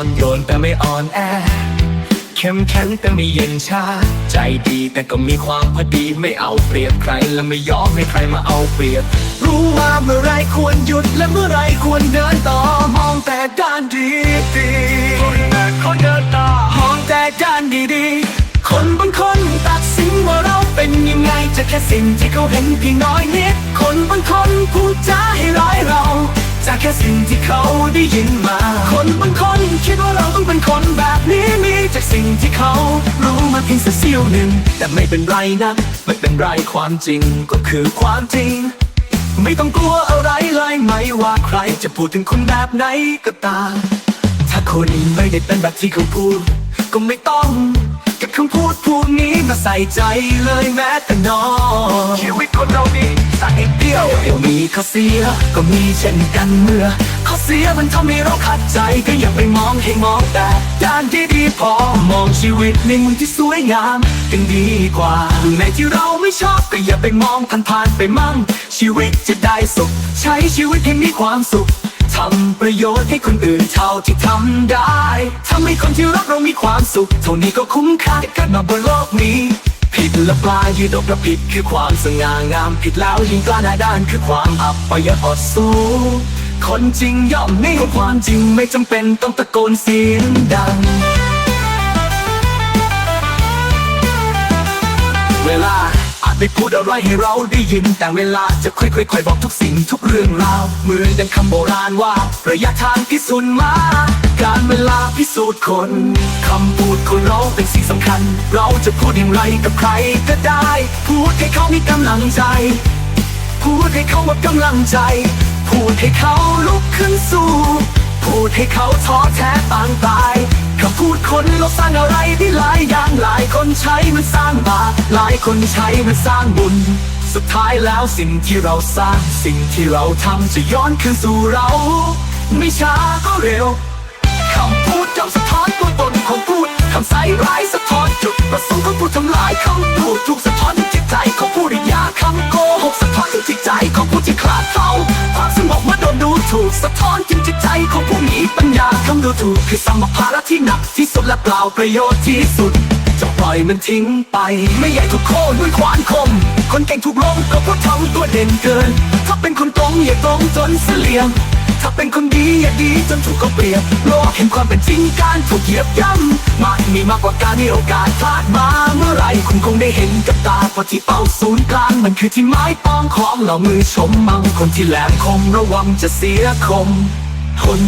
อนโยนแต่ไม่อ่อนแอ เข้มแข็งแต่ไม่เย็นชา ใจดีแต่ก็มีความพอดีไม่เอาเปรียบใคร และไม่ยอมให้ใครมาเอาเปรียบ รู้ว่าเมื่อไรควรหยุดและเมื่อไรควรเดินต่อ มองแต่ด้านดีดีคนเดินคนเดินต่อ มองแต่ด้านดีดีคนบางคนตัดสินว่าเราเป็นยังไงจะแค่สิ่งที่เขาเห็นเพียงน้อยนิด คนบางคนพูดจาให้ จากแค่สิ่งที่เขาได้ยินมา คนบางคนคิดว่าเราต้องเป็นคนแบบนี้มีจากสิ่งที่เขารู้มาเพียงเสี้ยวหนึ่ง แต่ไม่เป็นไรนะไม่เป็นไรความจริงก็คือความจริง ไม่ต้องกลัวอะไรเลยไม่ว่าใครจะพูดถึงคุณแบบไหนก็ตาม ถ้าคุณไม่ได้เป็นแบบที่เขาพูด ก็ไม่ต้อง กับคำพูดพวกนี้มาใส่ใจเลยแม้แต่น้อย เสียก็มีเช่นกันเมื่อข้อเสียมันทำให้เราขัดใจก็อย่าไปมองให้มองแต่ด้านที่ดีพอมองชีวิตในมุมที่สวยงามกันดีกว่าในที่เราไม่ชอบก็อย่าไปมองผ่านๆไปมั่ง ชีวิตจะได้สุข ใช้ชีวิตให้มีความสุขทำประโยชน์ให้คนอื่นเท่าที่ทำได้ทำให้คนที่รักเรามีความสุข เท่านี้ก็คุ้มค่าที่เกิดมาบนโลกนี้ ผิละปลายืดอกระผิดคือความสง่างามผิดแล้วยิ่งกล้าหน้าด้านคือความอับปยอดสูคนจริงย่อมนี่ความจริงไม่จำเป็นต้องตะโกนเสียงดัง เวลา ไม่พูดอะไรให้เราได้ยิน แต่เวลาจะค่อยๆค่อยบอกทุกสิ่งทุกเรื่องราวเหมือนดังคำโบราณว่า ระยะทางพิสูจน์มา การเวลาพิสูจน์คนคำพูดคนเราเป็นสิ่งสำคัญ เราจะพูดอย่างไรกับใครก็ได้ พูดให้เขามีกำลังใจ พูดให้เขาว่ากำลังใจ พูดให้เขาลุกขึ้นสู้ พูดให้เขาท้อแท้ปางตายคำพูดคนเราสร้างอะไรได้หลายอย่างหลายคนใช้มันสร้างบาปหลายคนใช้มันสร้างบุญ สุดท้ายแล้วสิ่งที่เราสร้าง สิ่งที่เราทำจะย้อนคืนสู่เรา ไม่ช้าก็เร็วคำพูดย่อมสะท้อนตัวตนของพูดคำใส่ร้ายสะท้อนจุดประสงค์ของพูดทำลายคำพูดถูกสะท้อนถึงจิตใจของผู้ที่อยาคำโกหกสะท้อนถึงจิตใจของผู้ที่ขาดเขาความสงบมื่อโดนดูถูกสะท้อนำดูถูกคือสมภาระที่หนักที่สุดและเปล่าประโยชน์ที่สุด จะปล่อยมันทิ้งไป ไม่ใหญ่ถูกโค่นด้วยขวานคม คนเก่งถูกลงก็เพราะทำตัวเด่นเกิน ถ้าเป็นคนตรงอย่าตรงจนเสลียง ถ้าเป็นคนดีอย่าดีจนถูกเขาเปรียบโลกเห็นความเป็นจริงการถูกเหยียบย่ำมันมีมากกว่าการให้โอกาสพลาดมาเมื่อไรคุณคงได้เห็นกับตาเพราะที่เป้าศูนย์กลางมันคือที่ไม้ปองของเรามือชมมังคนที่แหลมคมระวังจะเสียคมคน